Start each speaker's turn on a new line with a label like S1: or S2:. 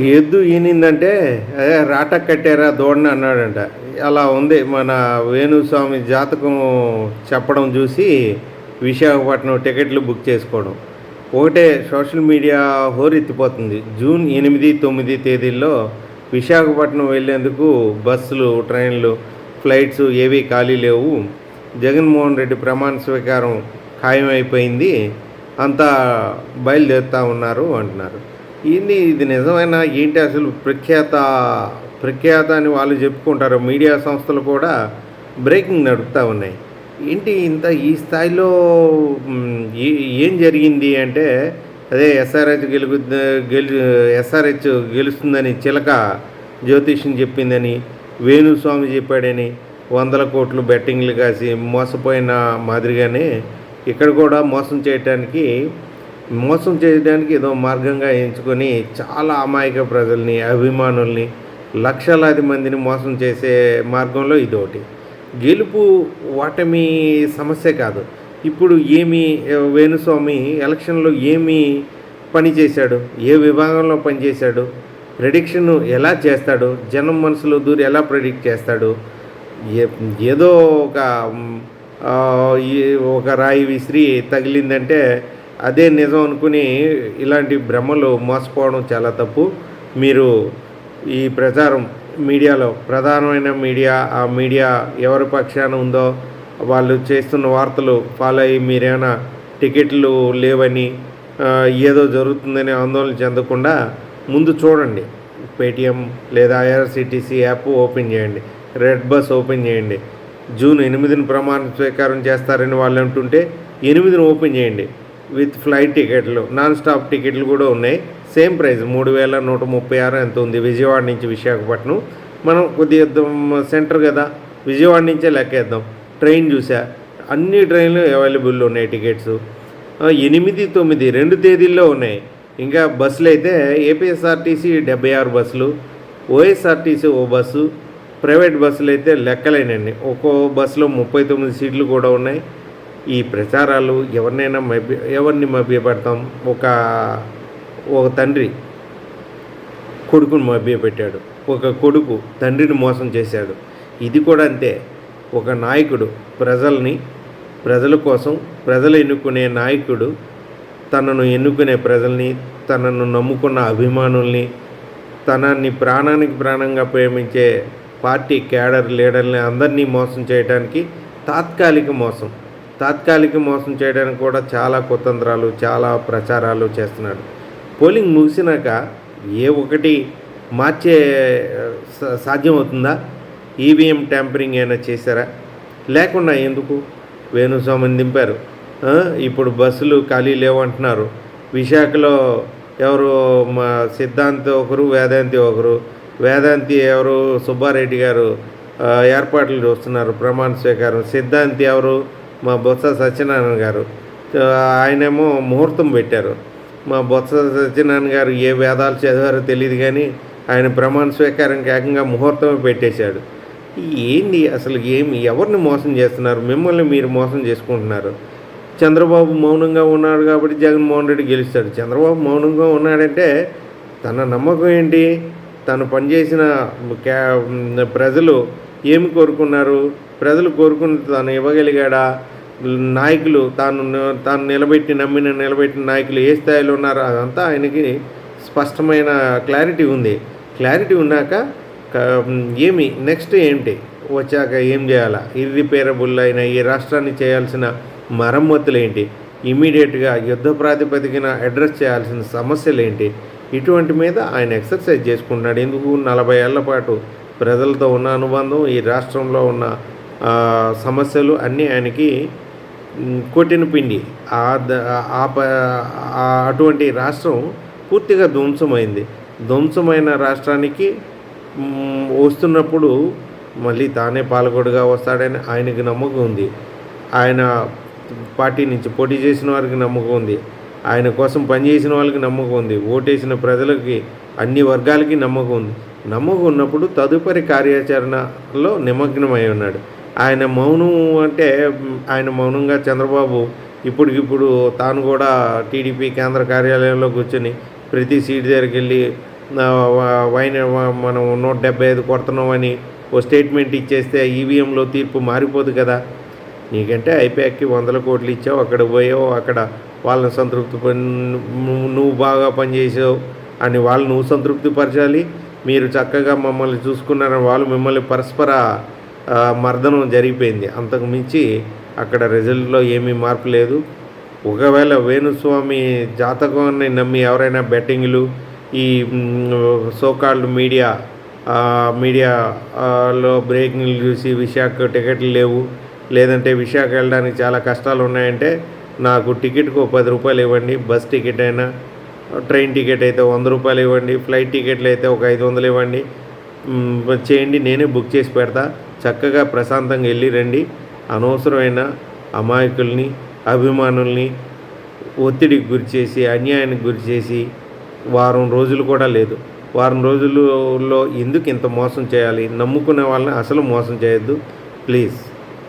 S1: ఎద్దు ఈనిందంటే అదే రాట కట్టారా దోడని అన్నాడంట. అలా ఉంది. మన వేణుస్వామి జాతకం చెప్పడం చూసి విశాఖపట్నం టికెట్లు బుక్ చేసుకోవడం. ఒకటే సోషల్ మీడియా హోరెత్తిపోతుంది. జూన్ ఎనిమిది తొమ్మిది తేదీల్లో విశాఖపట్నం వెళ్ళేందుకు బస్సులు ట్రైన్లు ఫ్లైట్స్ ఏవీ ఖాళీ లేవు. జగన్మోహన్ రెడ్డి ప్రమాణ స్వీకారం ఖాయమైపోయింది. అంతా బయలుదేరుతా ఉన్నారు అంటున్నారు. ఏంది ఇది నిజమైన ఏంటి అసలు ప్రఖ్యాత ప్రఖ్యాత అని వాళ్ళు చెప్పుకుంటారు. మీడియా సంస్థలు కూడా బ్రేకింగ్ నడుపుతూ ఉన్నాయి. ఏంటి ఇంత ఈ స్థాయిలో ఏ- ఏం జరిగింది అంటే అదే ఎస్ఆర్హెచ్ గెలుపు గెలు ఎస్ఆర్హెచ్ గెలుస్తుందని చిలక జ్యోతిష్యం చెప్పిందని వేణుస్వామి చెప్పాడని వందల కోట్లు బెట్టింగ్లు కాసి మోసపోయిన మాదిరిగానే ఇక్కడ కూడా మోసం చేయటానికి మోసం చేయడానికి ఏదో మార్గంగా ఎంచుకొని చాలా అమాయక ప్రజల్ని అభిమానుల్ని లక్షలాది మందిని మోసం చేసే మార్గంలో ఇది ఒకటి గెలుపు ఓటమి సమస్య కాదు. ఇప్పుడు ఏమి వేణుస్వామి ఎలక్షన్లో ఏమి పని చేశాడు? ఏ విభాగంలో పనిచేశాడు ప్రిడిక్షన్ ఎలా చేస్తాడు? జనం మనసులో దూరి ఎలా ప్రెడిక్ట్ చేస్తాడు? ఏ- ఏదో ఒక ఒక రాయి విసిరి తగిలిందంటే అదే నిజం అనుకుని ఇలాంటి భ్రమలు మోసపోవడం చాలా తప్పు. మీరు ఈ ప్రచారం మీడియాలో ప్రధానమైన మీడియా ఆ మీడియా ఎవరి పక్షాన ఉందో వాళ్ళు చేస్తున్న వార్తలు ఫాలో అయ్యి మీరేమైనా టికెట్లు లేవని ఏదో జరుగుతుందని ఆందోళన చెందకుండా ముందు చూడండి. పేటిఎం లేదా ఐఆర్సిటీసీ యాప్ ఓపెన్ చేయండి. రెడ్ బస్ ఓపెన్ చేయండి. జూన్ ఎనిమిదిని ప్రమాణ స్వీకారం చేస్తారని వాళ్ళు అంటుంటే ఎనిమిదిని ఓపెన్ చేయండి. విత్ ఫ్లైట్ టికెట్లు నాన్ స్టాప్ టికెట్లు కూడా ఉన్నాయి. సేమ్ ప్రైస్ మూడు వేల నూట ముప్పై ఆరు ఎంత ఉంది విజయవాడ నుంచి విశాఖపట్నం. మనం కొద్దిగా సెంటర్ కదా విజయవాడ నుంచే లెక్కేద్దాం. ట్రైన్ చూసా అన్ని ట్రైన్లు అవైలబుల్ ఉన్నాయి టికెట్స్. ఎనిమిది తొమ్మిది రెండు తేదీల్లో ఉన్నాయి. ఇంకా బస్సులు అయితే ఏపీఎస్ఆర్టీసీ డెబ్బై ఆరు బస్సులు ఓఎస్ఆర్టీసీ ఓ బస్సు ప్రైవేట్ బస్సులు అయితే లెక్కలేనండి. ఒక్కో బస్సులో ముప్పై తొమ్మిది సీట్లు కూడా ఉన్నాయి. ఈ ప్రచారాలు ఎవరినైనా మభ్య ఎవరిని మభ్యపెడతాం? ఒక ఒక తండ్రి కొడుకును మభ్యపెట్టాడు. ఒక కొడుకు తండ్రిని మోసం చేశాడు. ఇది కూడా అంతే. ఒక నాయకుడు ప్రజల్ని ప్రజల కోసం ప్రజలు ఎన్నుకునే నాయకుడు తనను ఎన్నుకునే ప్రజల్ని తనను నమ్ముకున్న అభిమానుల్ని తనని ప్రాణానికి ప్రాణంగా ప్రేమించే పార్టీ క్యాడర్ లీడర్ని అందరినీ మోసం చేయడానికి తాత్కాలిక మోసం. తాత్కాలిక మోసం చేయడానికి కూడా చాలా కుతంత్రాలు చాలా ప్రచారాలు చేస్తున్నాడు. పోలింగ్ ముగిసినాక ఏ ఒకటి మార్చే సాధ్యం సాధ్యమవుతుందా? ఈవీఎం ట్యాంపరింగ్ ఏమైనా చేశారా? లేకుండా ఎందుకు? వేణుస్వామిని దింపారు. ఇప్పుడు బస్సులు ఖాళీ లేవంటున్నారు. విశాఖలో ఎవరు మా సిద్ధాంతి ఒకరు వేదాంతి ఒకరు. వేదాంతి ఎవరు? సుబ్బారెడ్డి గారు ఏర్పాట్లు చూస్తున్నారు ప్రమాణ స్వీకారం. సిద్ధాంతి ఎవరు? మా బొత్స సత్యనారాయణ గారు. ఆయనేమో ముహూర్తం పెట్టారు. మా బొత్స సత్యనారాయణ గారు ఏ వేదాలు చదివారో తెలియదు కానీ ఆయన ప్రమాణ స్వీకారానికి ఏకంగా ముహూర్తమే పెట్టేశాడు. ఏంది అసలు ఏమి ఎవరిని మోసం చేస్తున్నారు? మిమ్మల్ని మీరు మోసం చేసుకుంటున్నారు. చంద్రబాబు మౌనంగా ఉన్నాడు కాబట్టి జగన్మోహన్ రెడ్డి గెలుస్తాడు. చంద్రబాబు మౌనంగా ఉన్నాడంటే తన నమ్మకం ఏంటి? తను పనిచేసిన క్యా- ప్రజలు ఏమి కోరుకున్నారు? ప్రజలు కోరుకున్న తాను ఇవ్వగలిగాడా? నాయకులు తాను తాను నిలబెట్టి నమ్మిన నిలబెట్టిన నాయకులు ఏ స్థాయిలో ఉన్నారో అదంతా ఆయనకి స్పష్టమైన క్లారిటీ ఉంది. క్లారిటీ ఉన్నాక ఏమి నెక్స్ట్ ఏంటి? వచ్చాక ఏం చేయాలా? ఇర్రిపేరబుల్ అయిన ఈ రాష్ట్రాన్ని చేయాల్సిన మరమ్మతులు ఏంటి? ఇమీడియట్గా యుద్ధ ప్రాతిపదికన అడ్రస్ చేయాల్సిన సమస్యలు ఏంటి? ఇటువంటి మీద ఆయన ఎక్సర్సైజ్ చేసుకుంటున్నాడు. ఎందుకు నలభై ఏళ్ళ పాటు ప్రజలతో ఉన్న అనుబంధం ఈ రాష్ట్రంలో ఉన్న సమస్యలు అన్నీ ఆయనకి కొట్టిన పిండి. అటువంటి రాష్ట్రం పూర్తిగా ధ్వంసమైంది. ధ్వంసమైన రాష్ట్రానికి వస్తున్నప్పుడు మళ్ళీ తానే పాలకుడుగా వస్తాడని ఆయనకి నమ్మకం ఉంది. ఆయన పార్టీ నుంచి పోటీ చేసిన వారికి నమ్మకం ఉంది. ఆయన కోసం పనిచేసిన వాళ్ళకి నమ్మకం ఉంది. ఓటేసిన ప్రజలకి అన్ని వర్గాలకి నమ్మకం ఉంది. నమ్మకం ఉన్నప్పుడు తదుపరి కార్యాచరణలో నిమగ్నమై ఉన్నాడు. ఆయన మౌనం అంటే ఆయన మౌనంగా చంద్రబాబు ఇప్పటికిప్పుడు తాను కూడా టీడీపీ కేంద్ర కార్యాలయంలో కూర్చొని ప్రతి సీట్ దగ్గరికి వెళ్ళి వైన వైన్ మనం నూట డెబ్బై ఐదు కొడుతున్నామని ఓ స్టేట్మెంట్ ఇచ్చేస్తే ఈవీఎంలో తీర్పు మారిపోదు కదా. నీకంటే ఐపాక్కి వందల కోట్లు ఇచ్చావు అక్కడ పోయావు అక్కడ వాళ్ళని సంతృప్తి నువ్వు- నువ్వు బాగా పనిచేసావు అని వాళ్ళు నువ్వు సంతృప్తి పరచాలి. మీరు చక్కగా మమ్మల్ని చూసుకున్నారని వాళ్ళు మిమ్మల్ని పరస్పర మర్దనం జరిగిపోయింది. అంతకు మించి అక్కడ రిజల్ట్లో ఏమీ మార్పు లేదు. ఒకవేళ వేణుస్వామి జాతకాన్ని నమ్మి ఎవరైనా బెట్టింగ్లు ఈ సోకాల్డ్ మీడియా మీడియాలో బ్రేకింగ్లు చూసి విశాఖ టికెట్లు లేవు లేదంటే విశాఖ వెళ్ళడానికి చాలా కష్టాలు ఉన్నాయంటే నాకు టికెట్కు పది రూపాయలు ఇవ్వండి బస్ టికెట్ అయినా ట్రైన్ టికెట్ అయితే వంద రూపాయలు ఇవ్వండి ఫ్లైట్ టికెట్లు అయితే ఒక ఐదు వందలు ఇవ్వండి. చేయండి నేనే బుక్ చేసి పెడతా. చక్కగా ప్రశాంతంగా వెళ్ళి రండి. అనవసరమైన అమాయకుల్ని అభిమానుల్ని ఒత్తిడికి గురి చేసి అన్యాయానికి గురి చేసి వారం రోజులు కూడా లేదు. వారం రోజుల్లో ఎందుకు ఇంత మోసం చేయాలి? నమ్ముకునే వాళ్ళని అసలు మోసం చేయొద్దు. ప్లీజ్.